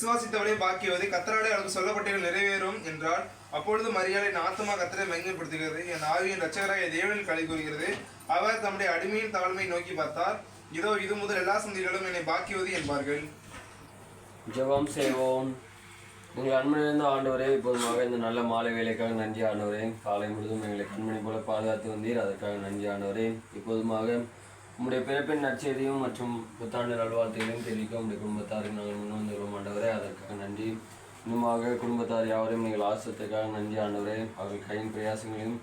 விசுவாசித்தவனே பாக்கியவது கத்தராலே அவனுக்கு சொல்லப்பட்டவர்கள் நிறைவேறும் என்றால் அப்பொழுது மரியாதை ஆத்மா கத்தரை மையப்படுத்துகிறது என் ஆவியின் ரச்சகராக தேவனில் களி கூறுகிறது. அவர் தம்முடைய அடிமையின் தாழ்மை நோக்கி பார்த்தார். இதோ இது முதல் எல்லா சந்திகளும் என்னை பாக்கியவது என்பார்கள். ஜெபம் செய்வோம். உங்கள் அன்பிலிருந்து ஆண்டவரே இப்போதுமாக இந்த நல்ல மாலை வேலைக்காக நன்றி ஆண்டவரே. காலை முழுதும் எங்களை கண்மணி போல பாதுகாத்து வந்தீர். அதற்காக நன்றி ஆண்டவரே. இப்போதுமாக உங்களுடைய பிறப்பின் நற்செய்தியும் மற்றும் புத்தாண்டு நல்வாழ்த்துகளையும் தெரிவிக்க உங்களுடைய குடும்பத்தாருக்கு நாங்கள் முன் வந்துள்ளோம் மூலமாக குடும்பத்தார் யாவரையும் நீங்கள் ஆசிரியத்துக்காக நன்றி ஆண்டவரே. அவர்கள் கையின் பிரயாசங்களையும்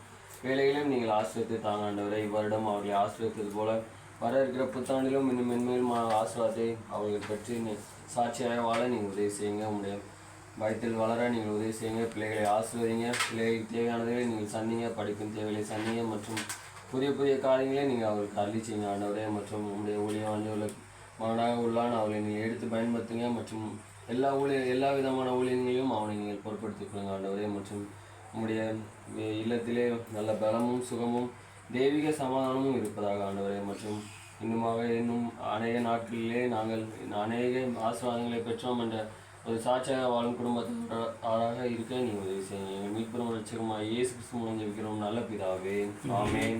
வேலைகளையும் நீங்கள் ஆசிரியத்தை தாங்க ஆண்டவரே. இவ்வருடம் அவர்களை ஆசிரியத்தது போல வர இருக்கிற புத்தாண்டிலும் இன்னும் மென்மேலும் ஆசிரியத்தை அவர்கள் பற்றி சாட்சியாக வாழ நீங்கள் உதவி செய்யுங்க. உங்களுடைய பயத்தில் வளர நீங்கள் உதவி செய்யுங்க. பிள்ளைகளை ஆசிர்வதிங்க. பிள்ளைகளுக்கு தேவையானதை நீங்கள் சந்திங்க. படிக்கும் தேவைகளை சந்திங்க. மற்றும் புதிய புதிய காரியங்களை நீங்கள் அவர்களுக்கு அள்ளி செய்யுங்க ஆண்டவரே. மற்றும் உங்களுடைய ஊழியம் ஆண்டவர்களுக்கு மகனாக உள்ளான். அவளை நீங்கள் எடுத்து பயன்படுத்துங்க. மற்றும் எல்லா ஊழிய எல்லா விதமான ஊழியங்களையும் அவனை நீங்கள் பொருட்படுத்திக் கொள்ளுங்க ஆண்டவரே. மற்றும் உங்களுடைய இல்லத்திலே நல்ல பலமும் சுகமும் தெய்வீக சமாதானமும் இருப்பதாக ஆண்டவரே. மற்றும் இன்னுமாக இன்னும் அநேக நாட்களிலே நாங்கள் அநேக ஆசீர்வாதங்களை பெற்றோம் என்ற ஒரு சாட்சியாக வாழும் குடும்பத்தாராக இருக்க நீங்கள் உதவி செய்யுங்க எங்கள் மீட்பெரும் இயேசு கிறிஸ்து மூலம் ஜெபிக்கிறோம். நல்ல பிதாவே. ஆமேன்.